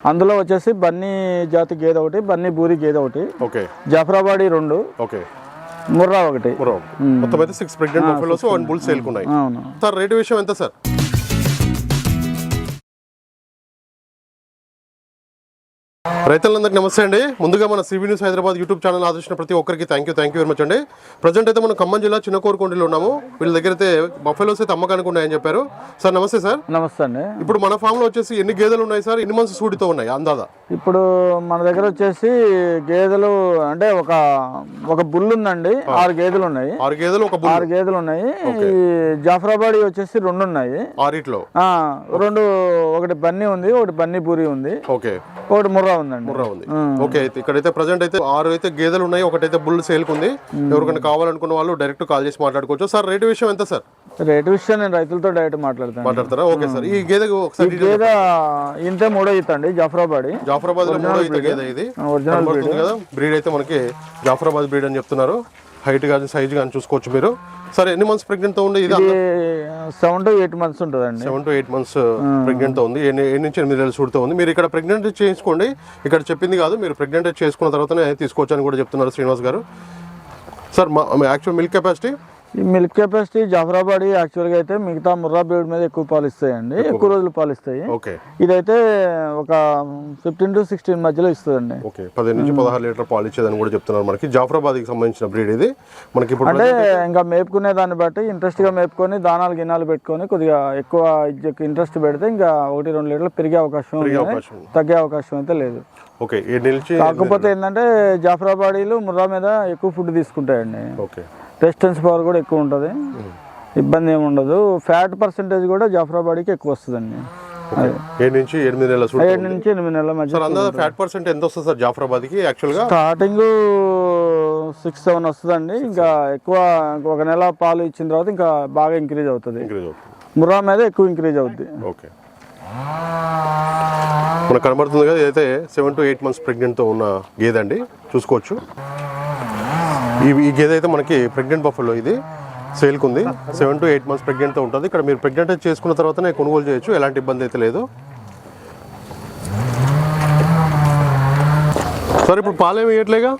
అందులో వచ్చేసి బన్నీ జాతి గేదె ఒకటి బన్నీ బూరి గేదె ఒకటి ఓకే. జాఫరాబాడి రెండు ఓకే. ముర్రా ఒకటి. మొత్తం అయితే six pregnant buffaloes one bull sale ఉన్నాయి అవును. సార్ రేటు విషయం ఎంత సార్? రైతులందరికీ నమస్తే అండి. ముందుగా మన CV news Hyderabad YouTube channel ఆదర్శించిన ప్రతి ఒక్కరికి thank you thank you very much అండి. ప్రజెంట్ అయితే మనం ఖమ్మం జిల్లా చిన్నకోరుకొండలో ఉన్నాము. వీళ్ళ దగ్గర అయితే బఫెలోస్ అయితే అమ్మకానికి ఉన్నాయని చెప్పారు. సార్ నమస్తే సార్. నమస్తే అండి. ఇప్పుడు మన ఫామ్లో వచ్చేసి ఎన్ని గేదెలు ఉన్నాయి సార్? ఎన్ని మంత్స్ సూడితో ఉన్నాయి అందాదా ఇప్పుడు మన దగ్గర వచ్చేసి గేదెలు అంటే ఒక ఒక బుల్ ఉందండి. ఆరు గేదెలు ఉన్నాయి. ఆరు గేదెలు ఒక ఆరు గేదెలు ఉన్నాయి. ఈ జాఫరాబాడి వచ్చేసి రెండు ఉన్నాయి. ఆరిట్లో రెండు ఒకటి బన్నీ ఉంది ఒకటి బన్నీ పూరి ఉంది. ఓకే. ఒకటి ముర్రా ఉందండి ముర్రా ఉంది. ఓకే అయితే ఇక్కడైతే ప్రజెంట్ అయితే ఆరు అయితే గేదెలు ఉన్నాయి ఒకటైతే బుల్ సేల్ ఉంది. ఎవరికైనా కావాలనుకున్న వాళ్ళు డైరెక్ట్ కాల్ చేసి మాట్లాడుకోవచ్చు. సార్ రేటు విషయం ఎంత సార్? రేటు విషయం నేను రైతులతో డైరెక్ట్ మాట్లాడతాను. మాట్లాడతారా? Okay sir. ఈ గేదె ఒకసారి గేదె ఇంతే మూడో ఈత అండి జాఫరాబాడి జాఫరాబాద్. లో మూడో అయితే గేదె ఇది. ఒరిజినల్ కదా? బ్రీడ్ అయితే మనకి జాఫరాబాద్ బ్రీడ్ అని చెప్తున్నారు. హైట్ కానీ సైజ్ కానీ చూసుకోవచ్చు మీరు. సరే ఎన్ని మంత్స్ ప్రెగ్నెంట్తో ఉంది? ఇది సెవెన్ టు ఎయిట్ మంత్స్ ఉంటుందండి. సెవెన్ టు ఎయిట్ మంత్స్ ప్రెగ్నెంట్తో ఉంది. ఎన్ని నుంచి ఎనిమిది నెలలు సూడుతో ఉంది? మీరు ఇక్కడ ప్రెగ్నెంట్ చేయించుకోండి. ఇక్కడ చెప్పింది కాదు మీరు ప్రెగ్నెంట్ చేసుకున్న తర్వాతనే తీసుకోవచ్చు అని కూడా చెప్తున్నారు శ్రీనివాస్ గారు. సార్ మా యాక్చువల్ మిల్క్ కెపాసిటీ ఈ మిల్క్ కెపాసిటీ జాఫరాబాడి యాక్చువల్గా అయితే మిగతా ముర్రా బ్రీడ్ మీద ఎక్కువ పాలు ఇస్తాయండి ఎక్కువ రోజులు పాలు ఇస్తాయి ఇదైతే ఒక ఫిఫ్టీన్ టు సిక్స్టీన్ మధ్యలో ఇస్తుందండి. ఓకే. పదిహేను నుంచి పదహారు లీటర్ పాలు ఇచ్చేదని కూడా చెప్తున్నారు మనకి. జాఫరాబాద్కి సంబంధించిన బ్రీడ్ ఇది. మనకి ఇప్పుడు అంటే ఇంకా మేపుకునే దాన్ని బట్టి ఇంట్రెస్ట్గా మేపుకొని దానాలు గినాలు పెట్టుకొని కొద్దిగా ఎక్కువ ఇంట్రెస్ట్ పెడితే ఇంకా ఒకటి రెండు లీటర్లు పెరిగే అవకాశం. తగ్గే అవకాశం అయితే లేదు. ఓకే. కాకపోతే ఏంటంటే జాఫరాబాడీలు ముర్రా మీద ఎక్కువ ఫుడ్ తీసుకుంటాయండి. ఓకే. రెసిస్టెన్స్ పవర్ కూడా ఎక్కువ ఉంటుంది. ఇబ్బంది ఏమి ఉండదు. ఫ్యాట్ పర్సెంటేజ్ కూడా జాఫరాబాడీకి ఎక్కువ వస్తుందండి. ఏడు నుంచి ఎనిమిది నెలల సూడు ఏడు నుంచి ఎనిమిది నెలల మధ్య ఫ్యాట్ పర్సెంట్ ఎంత వస్తుంది సార్ జాఫరాబాద్కి యాక్చువల్గా స్టార్టింగ్ సిక్స్ సెవెన్ వస్తుందండి. ఇంకా ఎక్కువ ఒక నెల పాలు ఇచ్చిన తర్వాత ఇంకా బాగా ఇంక్రీజ్ అవుతుంది. ఇంక్రీజ్ అవుతుంది. ముర్రా మీద ఎక్కువ ఇంక్రీజ్ అవుద్ది. ఓకే మనకు కనబడుతుంది కదా ఇదైతే సెవెన్ టు ఎయిట్ మంత్స్ ప్రెగ్నెంట్తో ఉన్న గేదె అండి చూసుకోవచ్చు. ఈ ఈ గేదె అయితే మనకి ప్రెగ్నెంట్ బఫల్లో ఇది. సేల్కి ఉంది సెవెన్ టు ఎయిట్ మంత్స్ ప్రెగ్నెంట్తో ఉంటుంది. ఇక్కడ మీరు ప్రెగ్నెంట్ చేసుకున్న తర్వాతనే కొనుగోలు చేయొచ్చు. ఎలాంటి ఇబ్బంది అయితే లేదు. సార్ ఇప్పుడు పాలేమి ఇవ్వట్లేగా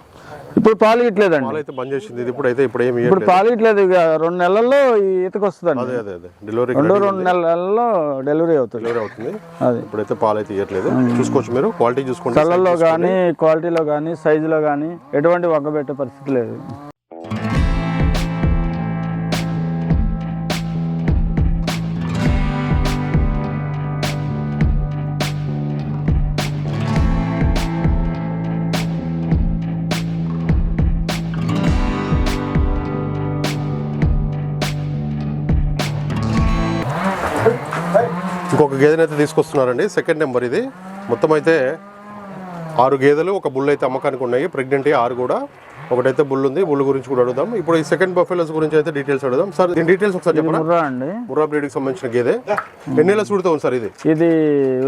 ఇప్పుడు పాలు ఇట్లేదండి. పాలు అయితే బంద్ చేసింది. ఇది ఇప్పుడు అయితే ఇప్పుడు ఏమి ఇప్పుడు పాలు ఇట్లేదు. ఇక రెండు నెలల్లో ఈతకు వస్తుందండి అదే అదే అదే. డెలివరీ రెండు రెండు నెలల్లో డెలివరీ అవుతుంది. డెలివరీ అవుతుంది. అది. ఇప్పుడైతే పాలు అయితే ఇవ్వట్లేదు చూసుకోవచ్చు మీరు. క్వాలిటీ చూసుకోండి. కలర్లో కానీ క్వాలిటీలో కానీ సైజులో కానీ ఎటువంటి వంగబెట్టే పరిస్థితి లేదు. ఇంకొక గేదెని అయితే తీసుకొస్తున్నారండి. సెకండ్ నెంబర్ ఇది. మొత్తం అయితే ఆరు గేదెలు ఒక బుల్ అయితే అమ్మకానికి ఉన్నాయి. ప్రెగ్నెంట్ ఆరు కూడా. ఒకటైతే బుల్ ఉంది బుల్ గురించి కూడా అడుగుదాం. ఇప్పుడు ఈ సెకండ్ బఫెలోస్ గురించి అయితే డీటెయిల్స్ అడుగుదాం. సార్ దీని డీటెయిల్స్ ఒకసారి చెప్పరా ముర్రా అండి. ముర్రా బ్రీడ్కి సంబంధించిన గేదె. ఎన్ని నెలల సూడుతో ఉంది సార్ ఇది? ఇది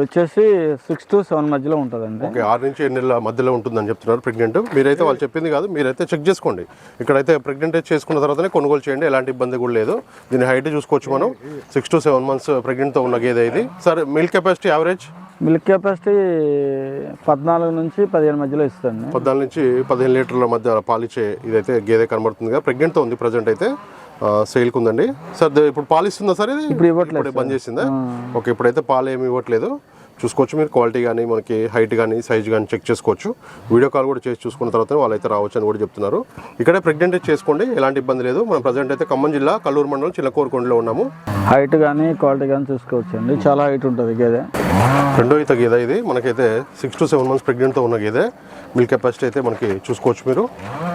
వచ్చేసి సిక్స్ టు సెవెన్ మధ్యలో ఉంటుందండి. ఓకే ఆరు నుంచి ఎన్ని నెలల మధ్యలో ఉంటుందని చెప్తున్నారు ప్రెగ్నెంట్ మీరైతే వాళ్ళు చెప్పింది కాదు మీరైతే చెక్ చేసుకోండి. ఇక్కడైతే ప్రెగ్నెంట్ చేసుకున్న తర్వాతనే కొనుగోలు చేయండి ఎలాంటి ఇబ్బంది కూడా లేదు. దీని హైట్ చూసుకోవచ్చు మనం. సిక్స్ టు సెవెన్ మంత్స్ ప్రెగ్నెంట్తో ఉన్న గేదె ఇది. Sir milk capacity average milk capacity పద్నాలుగు నుంచి పదిహేను మధ్యలో ఇస్తుంది. పద్నాలుగు నుంచి పదిహేను లీటర్ల మధ్య పాలిచ్చే ఇదైతే గేదె కనబడుతుంది కదా. ప్రెగ్నెంట్తో ఉంది ప్రజెంట్ అయితే. సేల్కి ఉందండి సార్ ఇప్పుడు పాలు ఇస్తుందా సార్ ఇది? ఇప్పుడు ఇవ్వట్లేదు బంద్ చేసిందా? ఓకే ఇప్పుడైతే పాలు ఏమి ఇవ్వట్లేదు. చూసుకోవచ్చు. మీరు క్వాలిటీ కానీ మనకి హైట్ కానీ సైజ్ కానీ చెక్ చేసుకోవచ్చు. వీడియో కాల్ కూడా చేసి చూసుకున్న తర్వాత వాళ్ళైతే రావచ్చు అని కూడా చెప్తున్నారు. ఇక్కడే ప్రెగ్నెంట్ చేసుకోండి ఎలాంటి ఇబ్బంది లేదు. మనం ప్రజెంట్ అయితే ఖమ్మం జిల్లా కల్లూరు మండలం చిల్లకోరుకొండలో ఉన్నాము. హైట్ కానీ క్వాలిటీ కానీ చూసుకోవచ్చు అండి చాలా హైట్ ఉంటుంది గేదె. రెండో ఈత గేదె ఇది. మనకైతే సిక్స్ టు సెవెన్ మంత్స్ ప్రెగ్నెంట్తో ఉన్న గేదె. మిల్క్ కెపాసిటీ అయితే మనకి చూసుకోవచ్చు మీరు.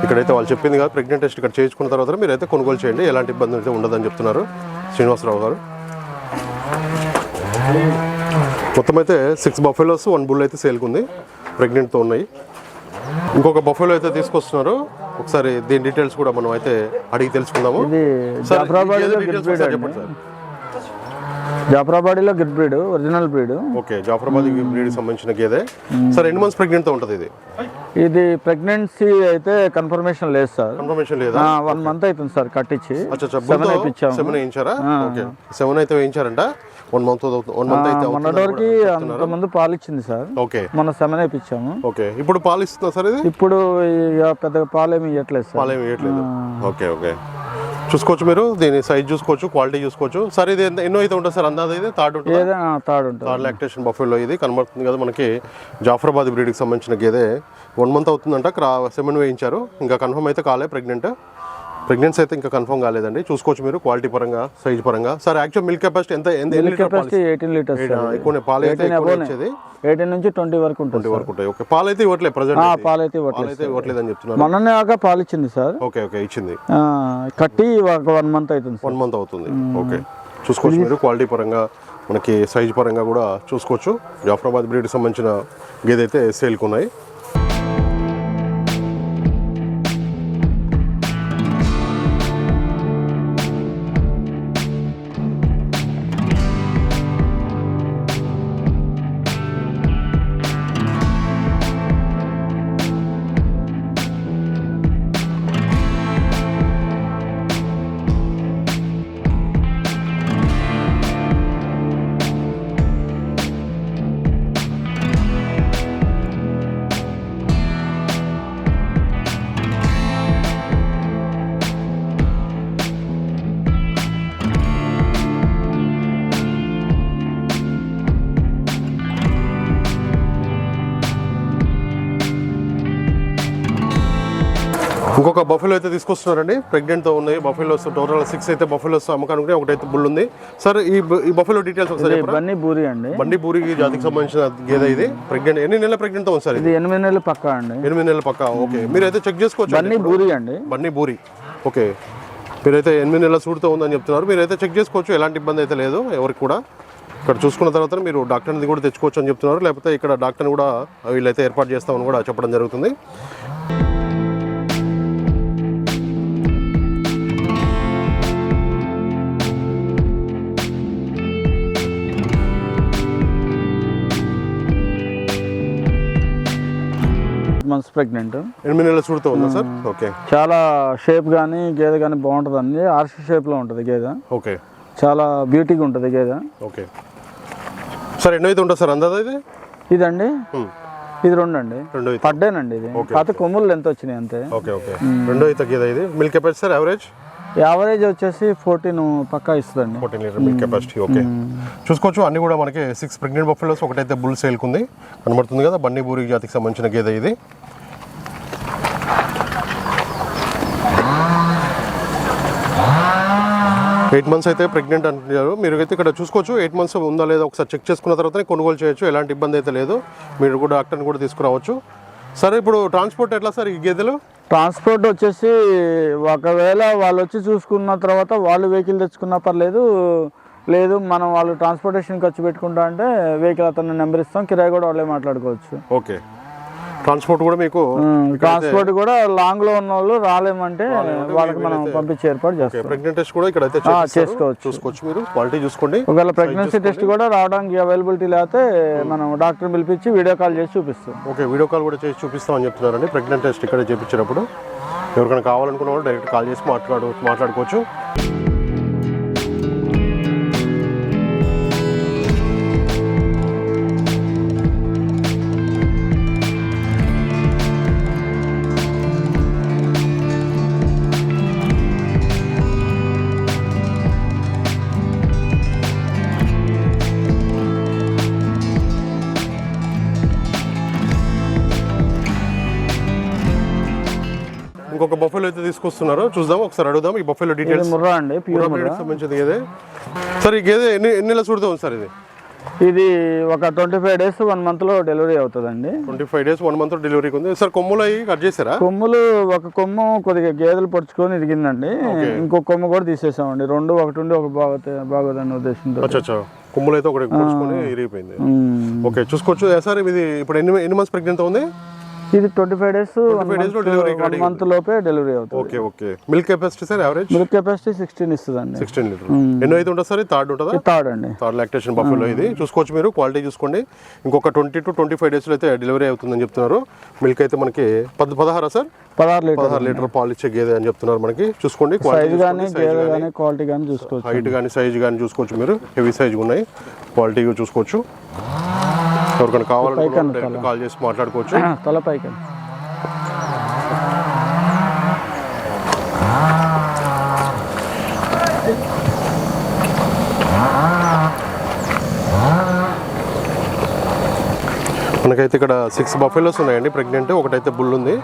ఇక్కడైతే వాళ్ళు చెప్పింది కదా ప్రెగ్నెంట్ టెస్ట్ ఇక్కడ చేయించుకున్న తర్వాత మీరు అయితే కొనుగోలు చేయండి. ఎలాంటి ఇబ్బంది అయితే ఉండదని చెప్తున్నారు. శ్రీనివాసరావు గారు. మొత్తం అయితే సిక్స్ బఫెలోస్ వన్ బుల్ అయితే సేల్కి ఉంది ప్రెగ్నెంట్తో ఉన్నాయి. ఇంకొక బఫెలో అయితే తీసుకొస్తున్నారు. ఒకసారి దీని డీటెయిల్స్ కూడా మనం అయితే అడిగి తెలుసుకుందాము. ఇది సార్, గేదె గిర్ details బ్రీడ్ ఒకసారి అండి చెప్పండి sir జాఫరాబాడీలో Gir breed original breed. Okay Jafarabad breed సంబంధించిన గేదె. సార్ ఎన్ని మంత్స్ ప్రెగ్నెంట్తో ఉంటుంది ఇది? ఇది ప్రెగ్నెన్సీ అయితే కన్ఫర్మేషన్ లేదు సార్. కన్ఫర్మేషన్ లేదా? వన్ మంత్ అవుతుంది సార్ కట్టించి. సెవెన్ వేయించాము సెవెన్ వేయించారా? ఓకే. సెవెన్ అయితే వేయించారంట. వన్ మంత్ వన్ మంత్ అయితే మొన్నటి వరకు అంతకుముందు పాలు ఇచ్చింది సార్. ఓకే. మొన్న సెవెన్ వేయించాము. ఓకే. ఇప్పుడు పాలు ఇస్తుందా సార్ ఇది? ఇప్పుడు పెద్దగా పాలు ఏమి ఇవ్వట్లేదు సార్. పాలు ఏమి వేయట్లేదు ఓకే ఓకే. చూసుకోవచ్చు మీరు. దీని సైజ్ చూసుకోవచ్చు క్వాలిటీ చూసుకోవచ్చు. సార్ ఇది ఎన్నో అయితే ఉంటుంది సార్ అందాజ ఇది థర్డ్ ఉంటుంది? ఉంటుంది. థర్డ్ లాక్టేషన్ బఫెలో ఇది. కనబడుతుంది కదా మనకి. జాఫరాబాద్ బ్రీడ్కి సంబంధించిన గేదె. వన్ మంత్ అవుతుందంట క్రా సెమెన్ వేయించారు. ఇంకా కన్ఫర్మ్ అయితే కాలే ప్రెగ్నెంట్ ప్రెగ్నెన్సీ అయితే ఇంకా కన్ఫర్మ్ కాలేదండి. చూసుకోవచ్చు మీరు క్వాలిటీ పరంగా సైజ్ పరంగా. సార్ యాక్చువల్ మిల్క్ కెపాసిటీ ఎంత మిల్క్ కెపాసిటీ ఎయిటీన్ లీటర్స్ ఎక్కువనే పాలు అయితే వచ్చేది? ఎయిటీన్ నుంచి ట్వంటీ వరకు ఉంటుంది వరకు ఉంటాయి. ఓకే పాలు అయితే ఇవ్వట్లేదు ప్రజెంట్ ఆ, పాలు అయితే ఇవ్వట్లేదు ఇవ్వట్లేదు అని చెప్తున్నారు. మొన్ననే కాక పాలు ఇచ్చింది సార్. ఓకే ఓకే ఇచ్చింది. ఆ, కట్టి ఒక వన్ మంత్ అవుతుంది వన్ మంత్ అవుతుంది. ఓకే చూసుకోవచ్చు మీరు క్వాలిటీ పరంగా మనకి సైజ్ పరంగా కూడా చూసుకోవచ్చు. జాఫరాబాద్ బ్రీడ్కి సంబంధించిన గేదె అయితే సేల్కి ఉన్నాయి. ఇంకొక బఫెలో అయితే తీసుకొస్తున్నారండి. ప్రెగ్నెంట్తో ఉన్నాయి. బఫెలోస్ టోటల్ సిక్స్ అయితే బఫెలోస్ అమ్మకానికి ఒకటైతే బుల్ ఉంది. సార్ ఈ బఫెలో డీటెయిల్స్ ఒకసారి బన్నీ బూరి అండి. బండి పూరి జాతికి సంబంధించిన గేదె ఇది. ప్రెగ్నెంట్ ఎన్ని నెలల ప్రెగ్నెంట్తో ఉంది సార్ ఇది? ఎనిమిది నెలలు పక్కా అండి. ఎనిమిది నెలల పక్క. ఓకే. మీరైతే చెక్ చేసుకోవచ్చు బన్నీ బూరి అండి. బన్నీ బూరి. ఓకే. మీరైతే ఎనిమిది నెలల సూడుతో ఉందని చెప్తున్నారు. మీరైతే చెక్ చేసుకోవచ్చు. ఎలాంటి ఇబ్బంది అయితే లేదు ఎవరికి కూడా. ఇక్కడ చూసుకున్న తర్వాత మీరు డాక్టర్ని కూడా తెచ్చుకోవచ్చు అని చెప్తున్నారు. లేకపోతే ఇక్కడ డాక్టర్ని కూడా వీళ్ళైతే ఏర్పాటు చేస్తామని కూడా చెప్పడం జరుగుతుంది. మంత్స్ ప్రెగ్నెంట్ ఎనిమిది నెలల ఉందా సార్? ఓకే చాలా షేప్ కానీ గేదె కానీ బాగుంటుంది అండి ఆర్షి షేప్లో ఉంటుంది గేదె. ఓకే చాలా బ్యూటీగా ఉంటుంది గేదె. ఓకే సార్ ఎన్నో అయితే ఉంటుంది సార్ అందాదా ఇది? ఇదండి? Hmm. ఇది రెండు అండి పడ్డానండి ఇది. కాకపోతే కొమ్ములు ఎంత వచ్చినాయి అంతే. ఓకే ఓకే రెండో అయితే గేదె ఇది. Milk capacity sir average average వచ్చేసి ఫోర్టీన్ పక్కా ఇస్తుందండి. Fourteen litre milk capacity okay చూసుకోవచ్చు అన్ని కూడా మనకి సిక్స్ ప్రెగ్నెంట్ బఫెలోస్ ఒకటైతే బుల్ సేల్కుంది కనబడుతుంది కదా బండి బూరి జాతికి సంబంధించిన గేదె ఇది. ఎయిట్ మంత్స్ అయితే ప్రెగ్నెంట్ అంటున్నారు. మీరు అయితే ఇక్కడ చూసుకోవచ్చు ఎయిట్ మంత్స్ ఉందా లేదా ఒకసారి చెక్ చేసుకున్న తర్వాతనే కొనుగోలు చేయొచ్చు ఎలాంటి ఇబ్బంది అయితే లేదు. మీరు కూడా డాక్టర్ని కూడా తీసుకురావచ్చు. సరే ఇప్పుడు ట్రాన్స్పోర్ట్ ఎట్లా సార్ ఈ గేదెలు? ట్రాన్స్పోర్ట్ వచ్చేసి ఒకవేళ వాళ్ళు వచ్చి చూసుకున్న తర్వాత వాళ్ళు వెహికల్ తెచ్చుకున్నా పర్లేదు. లేదు మనం వాళ్ళు ట్రాన్స్పోర్టేషన్ ఖర్చు పెట్టుకుంటా అంటే వెహికల్ అతను నెంబర్ ఇస్తాం కిరాయి కూడా వాళ్ళే మాట్లాడుకోవచ్చు. ఓకే. ట్రాన్స్పోర్ట్ కూడా మీకు ట్రాన్స్పోర్ట్ కూడా లాంగ్లో ఉన్న వాళ్ళు రాలేమంటే వాళ్ళకి మనం పంపించి ఏర్పాటు చేస్తాం. ప్రెగ్నెంట్ టెస్ట్ కూడా ఇక్కడ అయితే చేసుకోవచ్చు. చూసుకోవచ్చు మీరు క్వాలిటీ చూసుకోండి. ఒకవేళ ప్రెగ్నెన్సీ టెస్ట్ కూడా రావడానికి అవైలబిలిటీ లేకపోతే మనం డాక్టర్ పిలిపించి వీడియో కాల్ చేసి చూపిస్తాం. ఓకే వీడియో కాల్ కూడా చేసి చూపిస్తామని చెప్తున్నారండి. ప్రెగ్నెంట్ టెస్ట్ ఇక్కడ చేయించినప్పుడు ఎవరికైనా కావాలనుకున్న వాళ్ళు డైరెక్ట్ కాల్ చేసి మాట్లాడు మాట్లాడుకోవచ్చు. ఇంకొక బఫెలో అయితే తీసుకొస్తున్నారు. చూద్దాం ఒకసారి అడుగుదాం ఈ బఫెలో డీటెయిల్స్ ముర్రా అండి ప్యూర్ ముర్రా సంబంధించింది గేదె సార్ ఈ గేదె ఎన్ని ఎన్ని నెలల చూడుతూ సార్ ఇది? ఇది ఒక ట్వంటీ ఫైవ్ డేస్ వన్ మంత్లో డెలివరీ అవుతుందండి. Twenty five days one month డెలివరీకి ఉంది. సార్ కొమ్ములు అవి కట్ చేశారా? కొమ్ములు ఒక కొమ్ము కొద్దిగా గేదెలు పొడుచుకొని ఇరిగిందండి. ఇంకో కొమ్ము కూడా తీసేసామండి. రెండు ఒకటి ఉండి ఒక బాగోదన్న ఉద్దేశంతో. కొమ్ములు అయితే ఒకటి ఇరిగిపోయింది. ఓకే చూసుకోవచ్చు. సార్ ఇది ఇప్పుడు ఎన్ని ఎన్ని మంత్స్ ప్రెగ్నెంట్ ఉంది? ఇది twenty five days one month లోపే డెలివరీ అవుతుంది. Okay okay. Milk capacity sir average milk capacity sixteen ఇస్తుందండి. సిక్స్టీన్ లీటర్ ఎన్నో అయితే ఉంటుంది సార్? థర్డ్ ఉంటుందా? థర్డ్ అండి. థర్డ్ లాక్టేషన్ బఫెలో ఇది. చూసుకోవచ్చు మీరు క్వాలిటీ చూసుకోండి. ఇంకొక ట్వంటీ టు ట్వంటీ ఫైవ్ డేస్లో అయితే డెలివరీ అవుతుందని చెప్తున్నారు. మిల్క్ అయితే మనకి పద్ పదహారా సార్? పదహారు లీటర్ పదహారు లీటర్ పాలు ఇచ్చే గేదె అని చెప్తున్నారు మనకి. చూసుకోండి సైజ్ కానీ గేదె కానీ క్వాలిటీ కానీ చూసుకోవచ్చు. హైట్ కానీ సైజ్ కానీ చూసుకోవచ్చు మీరు. హెవీ సైజ్ ఉన్నాయి. క్వాలిటీ చూసుకోవచ్చు. ఎవరికైనా డైరెక్ట్ కాల్ చేసి మాట్లాడుకోవచ్చు. తల పైకి మనకైతే ఇక్కడ సిక్స్ బఫెలోస్ ఉన్నాయండి ప్రెగ్నెంట్ ఒకటైతే బుల్ ఉంది.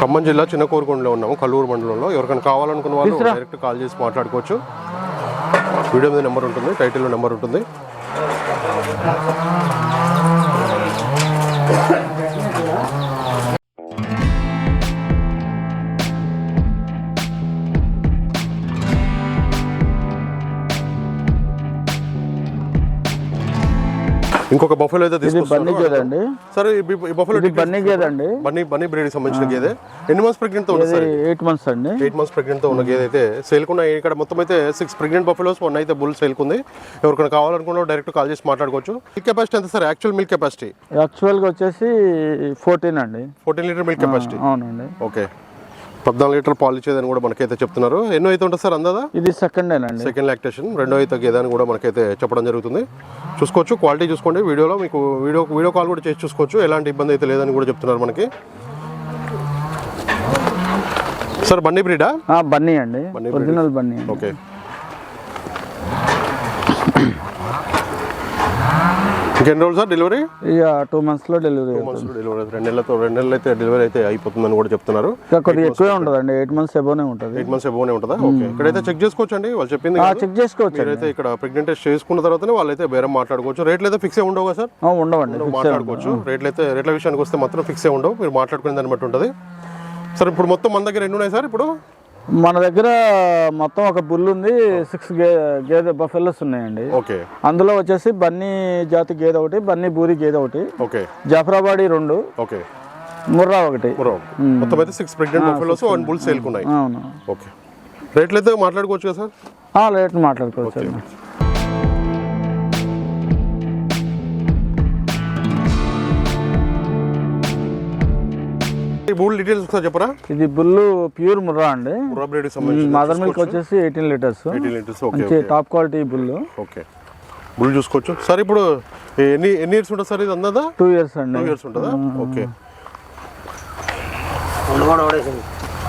ఖమ్మం జిల్లా చిన్న కోరుకొండలో ఉన్నాము కల్లూరు మండలంలో. ఎవరికైనా కావాలనుకున్న వాళ్ళు డైరెక్ట్ కాల్ చేసి మాట్లాడుకోవచ్చు. వీడియో మీద నెంబర్ ఉంటుంది టైటిల్లో నెంబర్ ఉంటుంది. ครับ ఇంకొక బఫెలో అయితే బన్నీ గేదె అండి? సరే ఈ బఫెలో బన్నీ గేదె అండి? బన్నీ బన్నీ బ్రీడ్ సంబంధించిన గేదె. ఎన్ని మంత్స్ ప్రెగ్నెంట్తో ఉంది ఎయిట్ మంత్స్ అండి? ఎయిట్ మంత్స్ ప్రెగ్నెంట్తో ఉన్న గేదె అయితే సేల్ ఉన్నాయి ఇక్కడ మొత్తం అయితే సిక్స్ ప్రెగ్నెంట్ బఫెలోస్ వన్ అయితే బుల్ సేల్ ఉంది ఎవరికైనా కావాలనుకున్నా డైరెక్ట్ కాల్ చేసి మాట్లాడుకోవచ్చు. మిల్క్ కెపాసిటీ ఎంత సార్? యాక్చువల్ మిల్క్ కెపాసిటీ యాక్చువల్గా వచ్చేసి ఫోర్టీన్ అండి. ఫోర్టీన్ లీటర్ మిల్క్ కెపాసిటీ అవునండి. ఓకే పద్నాలుగు లీటర్ పాలు ఇచ్చేదని కూడా మనకైతే చెప్తున్నారు. ఎన్నో అయితే ఉంటుంది సార్ అందాదా ఇది సెకండ్ అండి సెకండ్ లాక్టేషన్ రెండో అయితే గేదె అని కూడా మనకైతే చెప్పడం జరుగుతుంది. చూసుకోవచ్చు క్వాలిటీ చూసుకోండి. వీడియోలో మీకు వీడియో వీడియో కాల్ కూడా చేసి చూసుకోవచ్చు. ఎలాంటి ఇబ్బంది అయితే లేదని కూడా చెప్తున్నారు మనకి. సార్ బండి బ్రీడా? బన్నీ అండి. బన్నీ. ఒరిజినల్ బన్నీ ఓకే ఇంకెన్ని రోజులు సార్ డెలివరీ ఇక టూ మంత్స్లో డెలివరీ డెలివరీ రెండు నెలలతో రెండు నెలలు అయితే డెలివరీ అయితే అయిపోతుందని కూడా చెప్తున్నారు. ఇంకా కొద్దిగా ఎక్కువే ఉంటుందండి. ఎయిట్ మంత్స్ ఎబోనే ఉంటుంది. ఎయిట్ మంత్స్ ఎబోనే ఉంటుందా? ఓకే ఇక్కడైతే చెక్ చేసుకోవచ్చు అండి వాళ్ళు చెప్పింది. చెక్ చేసుకోవచ్చు మీరైతే ఇక్కడ ప్రెగ్నెంట్ టెస్ట్ చేసుకున్న తర్వాతనే వాళ్ళైతే బేరం మాట్లాడుకోవచ్చు. రేట్లు అయితే ఫిక్స్ ఉండవు కదా సార్ ఆ, ఉండవండి. మాట్లాడుకోవచ్చు. రేట్లు అయితే రేట్ల విషయానికి వస్తే మాత్రం ఫిక్స్ ఉండవు. మీరు మాట్లాడుకునే దాన్ని బట్టి ఉంటుంది. సార్ ఇప్పుడు మొత్తం మన దగ్గర ఎన్ని ఉన్నాయి సార్ ఇప్పుడు మన దగ్గర మొత్తం ఒక బుల్ ఉంది సిక్స్ గే గేదె బఫెల్లోస్ ఉన్నాయండి. ఓకే. అందులో వచ్చేసి బన్నీ జాతి గేదె ఒకటి బన్నీ బూరి గేదె ఒకటి ఓకే. జాఫరాబాడి రెండు ఓకే. ముర్రా ఒకటి. మొత్తం అయితే సిక్స్ ప్రెగ్నెంట్ బఫెలోస్ బుల్ సేల్కి ఉన్నాయి అవును. ఓకే. రేట్లు అయితే మాట్లాడుకోవచ్చు కదా సార్ ఆ, లేట్ మాట్లాడుకోవచ్చు బూల్ డీటెయిల్స్ ఒకసారి చెప్పరా? ఇది బుల్లు ప్యూర్ ముర్రా అండి. ముర్రా బ్రీడ్ సంబంధించి మదర్ మిల్క్ వచ్చేసి eighteen litres. Eighteen litres okay top quality bull. Okay. Bull చూసుకోవచ్చు. సార్ ఇప్పుడు ఎన్ని ఎన్ని ఇయర్స్ ఉంటుంది సార్ ఇది అందా టూ ఇయర్స్ అండి. టూ ఇయర్స్ ఉంటుందా? ఓకే.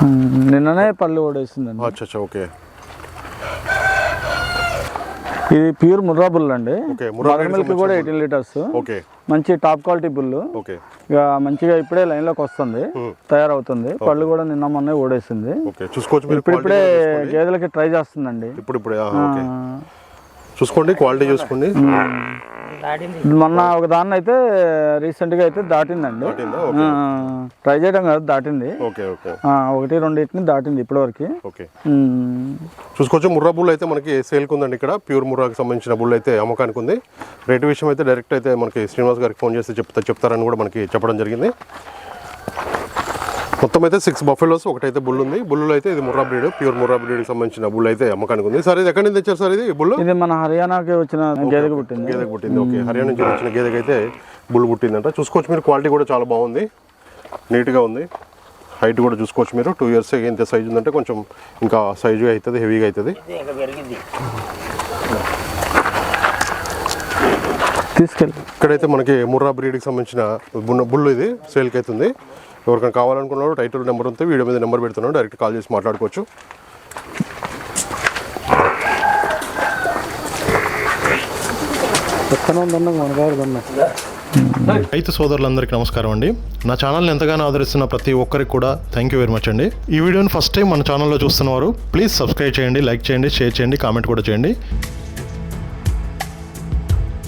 ఉమ్, నిన్ననే పళ్ళు ఓడేసిందండి. అచ్చా అచ్చా ఓకే. ఇది ప్యూర్ ముర్రా బుల్ అండి ఓకే ముర్రా మదర్ మిల్క్ కూడా ఎయిటీన్ లీటర్స్. ఓకే. మంచి టాప్ క్వాలిటీ బుల్లు. మంచిగా ఇప్పుడే లైన్లోకి వస్తుంది తయారవుతుంది. పళ్ళు కూడా నిన్న మొన్న ఓడేసింది చూసుకోవచ్చు ఇప్పుడిప్పుడే గేదెలకి ట్రై చేస్తుందండి. ఇప్పుడు చూసుకోండి క్వాలిటీ చూసుకోండి. మొన్న ఒక దాన్ని అయితే రీసెంట్గా అయితే దాటిందండి. దాటిందా? ట్రై చేయడం కాదు దాటింది. Okay okay. ఆ, ఒకటి రెండింటిని దాటింది ఇప్పటివరకు. ఓకే. ఉమ్, చూసుకోవచ్చు ముర్రా బుల్ అయితే మనకి సేల్కి ఉందండి ఇక్కడ. ప్యూర్ ముర్రాకి సంబంధించిన బుల్ అయితే అమ్మకానికి ఉంది. రేటు విషయం అయితే డైరెక్ట్ అయితే మనకి శ్రీనివాస్ గారికి ఫోన్ చేస్తే చెప్తా చెప్తారని కూడా మనకి చెప్పడం జరిగింది. మొత్తం అయితే సిక్స్ బఫెలోస్ ఒకటైతే బుల్ ఉంది. బుల్లు అయితే ఇది ముర్రా బ్రీడ్ ప్యూర్ ముర్రా బ్రీడ్కి సంబంధించిన బుల్ అయితే అమ్మకానికి ఉంది. సార్ ఇది ఎక్కడి నుంచి తెచ్చారు సార్ ఇది బుల్ ఇది మన హర్యానాకి వచ్చిన గేదెకి పుట్టింది. గేదెకి పుట్టింది. ఓకే హర్యానా నుంచి వచ్చిన గేదెకి అయితే బుల్ పుట్టిందంట. చూసుకోవచ్చు మీరు క్వాలిటీ కూడా చాలా బాగుంది. నీట్గా ఉంది. హైట్ కూడా చూసుకోవచ్చు మీరు. టూ ఇయర్స్ ఎంత సైజ్ ఉందంటే కొంచెం ఇంకా సైజుగా అవుతుంది హెవీగా అవుతుంది. తీసుకెళ్ళి. ఇక్కడైతే మనకి ముర్రా బ్రీడ్కి సంబంధించిన బున్న బుల్లు ఇది. సేల్కి అవుతుంది. ఎవరికైనా కావాలనుకున్నారో టైటిల్ నెంబర్ ఉంటే వీడియో మీద నెంబర్ పెడుతున్నాను డైరెక్ట్ కాల్ చేసి మాట్లాడుకోవచ్చు. రైతు సోదరులందరికీ నమస్కారం అండి. నా ఛానల్ని ఎంతగానో ఆదరిస్తున్న ప్రతి ఒక్కరికి కూడా థ్యాంక్ యూ వెరీ మచ్ అండి. ఈ వీడియోని ఫస్ట్ టైం మన ఛానల్లో చూస్తున్నవారు ప్లీజ్ సబ్స్క్రైబ్ చేయండి లైక్ చేయండి షేర్ చేయండి కామెంట్ కూడా చేయండి.